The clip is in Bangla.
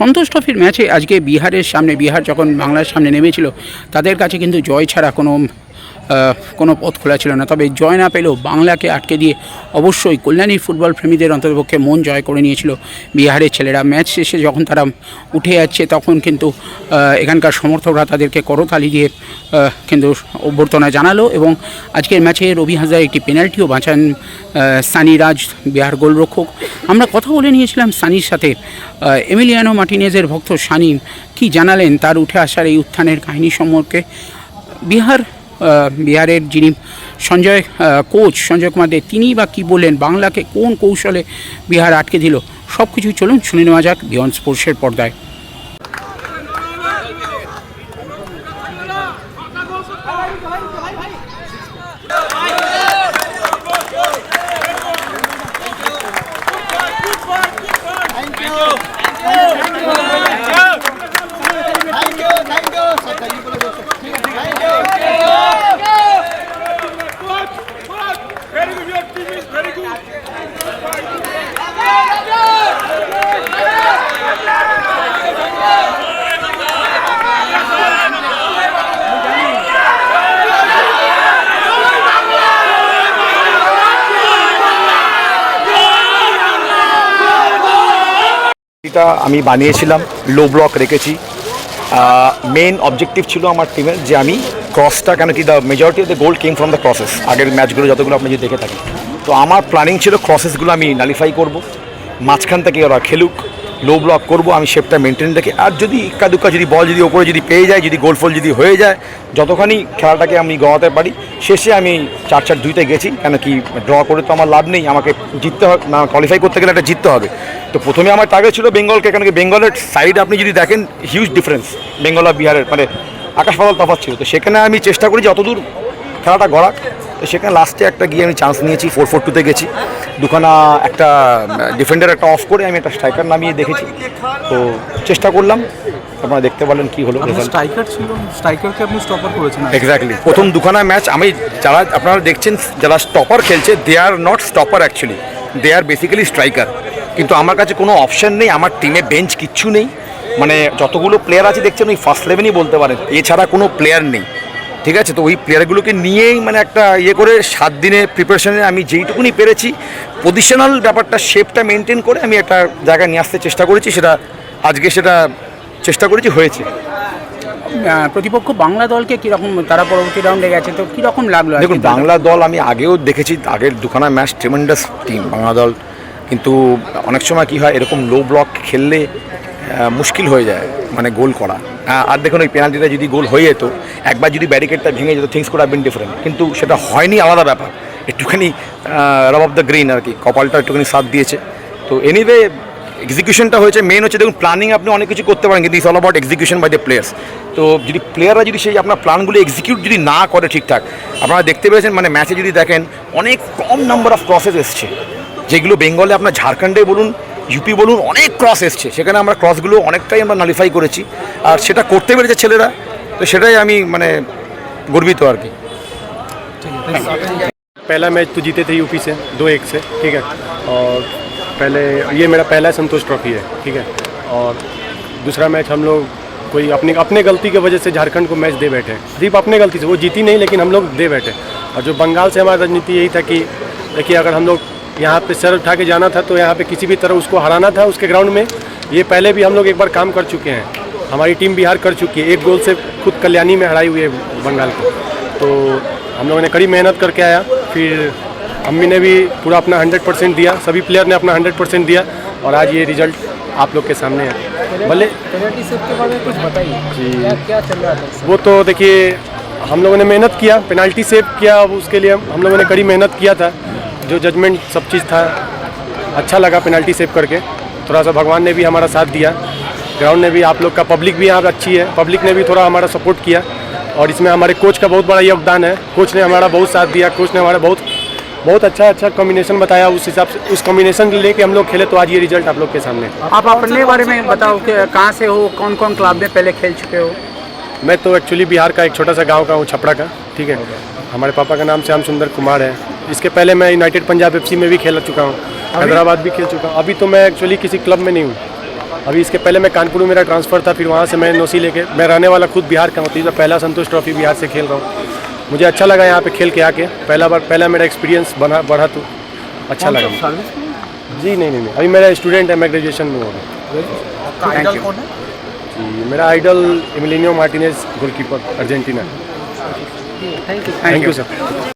সন্তোষ ট্রফির ম্যাচে আজকে বিহারের সামনে, বিহার যখন বাংলার সামনে নেমেছিল, তাদের কাছে কিন্তু জয় ছাড়া কোনো কোনো পথ খোলা ছিল না। তবে জয় না পেলেও বাংলাকে আটকে দিয়ে অবশ্যই কল্যাণীর ফুটবল প্রেমীদের অন্ততপক্ষে মন জয় করে নিয়েছিল বিহারের ছেলেরা। ম্যাচ শেষে যখন তারা উঠে যাচ্ছে, তখন কিন্তু এখানকার সমর্থকরা তাদেরকে করতালি দিয়ে কিন্তু অভ্যর্থনা জানালো এবং আজকের ম্যাচে রবি হাজার একটি পেনাল্টিও বাঁচান সানি রাজ, বিহার গোলরক্ষক। আমরা কথা বলে নিয়েছিলাম সানির সাথে। এমিলিয়ানো মার্টিনেজের ভক্ত সানি কি জানালেন তার উঠে আসার এই উত্থানের কাহিনী সম্পর্কে? বিহার বিহারের যিনি সঞ্জয় কোচ সঞ্জয় কুমার দে, তিনি বা কী বললেন, বাংলাকে কোন কৌশলে বিহার আটকে দিল সব কিছুই চলুন শুনে নেওয়া যাক বিয়ন্ড স্পোর্টসের পর্দায়। Very এটা আমি বানিয়েছিলাম লো ব্লক রেখেছি। মেন অবজেক্টিভ ছিল আমার টিমের যে আমি ক্রসটা কেন কি the majority of the goal came from the crosses আগের ম্যাচগুলো যতগুলো আপনি যদি দেখে থাকেন। তো আমার প্ল্যানিং ছিল ক্রসেসগুলো আমি নালিফাই করব। মাঝখান থেকে ওরা খেলুক। লো ব্লক করব, আমি শেপটা মেনটেন রেখে। আর যদি ইক্কা দুক্কা যদি বল যদি ওপরে যদি পেয়ে যায়, যদি গোল ফল যদি হয়ে যায়, যতখানি খেলাটাকে আমি গড়াতে পারি, শেষে আমি চার চার দুইতে গেছি, কেন কি ড্র করে তো আমার লাভ নেই, আমাকে জিততে হবে না কোয়ালিফাই করতে গেলে একটা জিততে হবে। তো প্রথমে আমার টার্গেট ছিল বেঙ্গলকে কেন কি বেঙ্গলের সাইড আপনি যদি দেখেন হিউজ ডিফারেন্স বেঙ্গল আর বিহারের মানে আকাশ পাতাল তফাৎ ছিল। তো সেখানে আমি চেষ্টা করি যতদূর খেলাটা গড়াক। সেখানে লাস্টে একটা গিয়ে আমি চান্স নিয়েছি ফোর ফোর টুতে গেছি। দুখানা একটা ডিফেন্ডার একটা অফ করে আমি একটা স্ট্রাইকার নামিয়ে দেখেছি। তো চেষ্টা করলাম আপনারা দেখতে পারলেন কি হলো স্ট্রাইকার ছিল স্ট্রাইকারকে আপনি স্টপার করেছেন এক্স্যাক্টলি প্রথম দুখানা ম্যাচ আমি যারা আপনারা দেখছেন যারা স্টপার খেলছে they are not stopper actually they are basically striker কিন্তু আমার কাছে কোনো অপশন নেই আমার টিমে বেঞ্চ কিচ্ছু নেই। মানে যতগুলো প্লেয়ার আছে দেখছেন ওই ফার্স্ট ইলেভেনই বলতে পারেন। এছাড়া কোনো প্লেয়ার নেই। ঠিক আছে? তো ওই প্লেয়ারগুলোকে নিয়েই মানে একটা ইয়ে করে সাত দিনের প্রিপারেশনে আমি যেইটুকুনি পেরেছি পজিশনাল ব্যাপারটা শেপটা মেনটেন করে আমি একটা জায়গায় নিয়ে আসতে চেষ্টা করেছি সেটা আজকে সেটা চেষ্টা করেছি হয়েছে। প্রতিপক্ষ বাংলা দলকে কীরকম তারা পরবর্তী রাউন্ডে গেছে তো কীরকম লাগল দেখুন বাংলা দল আমি আগেও দেখেছি আগের দুখানা ম্যাচ ট্রেমেন্ডাস টিম বাংলা দল। কিন্তু অনেক সময় কি হয় এরকম লো ব্লক খেললে মুশকিল হয়ে যায় মানে গোল করা। আর দেখুন ওই পেনাল্টিটা যদি গোল হয়ে যেত একবার যদি ব্যারিকেডটা ভেঙে যেত থিংস কোড বিন ডিফারেন্ট কিন্তু সেটা হয়নি, আলাদা ব্যাপার। একটুখানি রব অফ দ্য গ্রিন আর কি কপালটা একটুখানি সাথ দিয়েছে। তো এনিওয়ে এক্সিকিউশনটা হয়েছে। মেন হচ্ছে, দেখুন প্ল্যানিং আপনি অনেক কিছু করতে পারেন, কিন্তু is all about execution by the players তো যদি প্লেয়াররা যদি সেই আপনার প্ল্যানগুলো এক্সিকিউট যদি না করে ঠিকঠাক, আপনারা দেখতে পেয়েছেন মানে ম্যাচে যদি দেখেন, অনেক কম নাম্বার অফ ক্রসেস এসছে। যেগুলো বেঙ্গলে আপনার ঝাড়খণ্ডে বলুন ইউপি বলুন, অনেক ক্রস এসছে। সেখানে আমরা ক্রসগুলো অনেকটাই আমরা নালিফাই করেছি। আর সেটা করতে পেরেছে ছেলেরা। তো সেটাই আমি মানে গর্বিত আর কি पहला मैच तो जीते थे यूपी से दो एक से ठीक है और पहले ये मेरा पहला संतोष ट्रॉफी है ठीक है और दूसरा मैच हम लोग कोई अपनी अपने गलती की वजह से झारखंड को मैच दे बैठे सिर्फ अपने गलती से वो जीती नहीं लेकिन हम लोग दे बैठे और जो बंगाल से हमारी राजनीति यही था कि देखिए अगर हम लोग यहाँ पे सर उठा के जाना था तो यहाँ पे किसी भी तरह उसको हराना था उसके ग्राउंड में ये पहले भी हम लोग एक बार काम कर चुके हैं हमारी टीम बिहार कर चुकी है। एक गोल से खुद कल्याणी में हराई हुई है बंगाल को। तो हम लोगों ने कड़ी मेहनत करके आया। फिर अम्मी ने भी पूरा अपना हंड्रेड परसेंट दिया। सभी प्लेयर ने अपना हंड्रेड परसेंट दिया और आज ये रिज़ल्ट आप लोग के सामने है। भले पेनल्टी सेव के बारे में कुछ बताइए। क्या क्या चल रहा था वो तो देखिए हम लोगों ने मेहनत किया पेनाल्टी सेव किया अब उसके लिए हम लोगों ने कड़ी मेहनत किया था। जो जजमेंट सब चीज़ था अच्छा लगा पेनाल्टी सेव करके। थोड़ा सा भगवान ने भी हमारा साथ दिया। ग्राउंड ने भी आप लोग का पब्लिक भी यहाँ अच्छी है। पब्लिक ने भी थोड़ा हमारा सपोर्ट किया। और इसमें हमारे कोच का बहुत बड़ा योगदान है। कोच ने हमारा बहुत साथ दिया। कोच ने हमारा बहुत बहुत अच्छा अच्छा कॉम्बिनेशन बताया। उस हिसाब से उस कॉम्बिनेशन लेके हम लोग खेले तो आज ये रिज़ल्ट आप लोग के सामने। आप अपने बारे में बताओ कि कहाँ से हो कौन कौन क्लब में पहले खेल चुके हो? मैं तो एक्चुअली बिहार का एक छोटा सा गाँव का हूँ छपड़ा का ठीक है? हमारे पापा का नाम श्याम सुंदर कुमार है। इसके पहले मैं यूनाइटेड पंजाब एफसी में भी खेल चुका हूँ। हैदराबाद भी खेल चुका हूँ। अभी तो मैं एक्चुअली किसी क्लब में नहीं हूँ। अभी इसके पहले मैं कानपुर में मेरा ट्रांसफ़र था फिर वहाँ से मैं नौसी लेके मैं रहने वाला खुद बिहार का हूँ तो पहला संतोष ट्रॉफी बिहार से खेल रहा हूँ। मुझे अच्छा लगा यहाँ पे खेल के आके पहला बार पहला मेरा एक्सपीरियंस बना बढ़ा तो अच्छा लगा जी नहीं नहीं नहीं अभी मेरा स्टूडेंट है मैं ग्रेजुएशन में हूँ। है जी मेरा idol Emiliano Martinez goalkeeper Argentina thank you thank you sir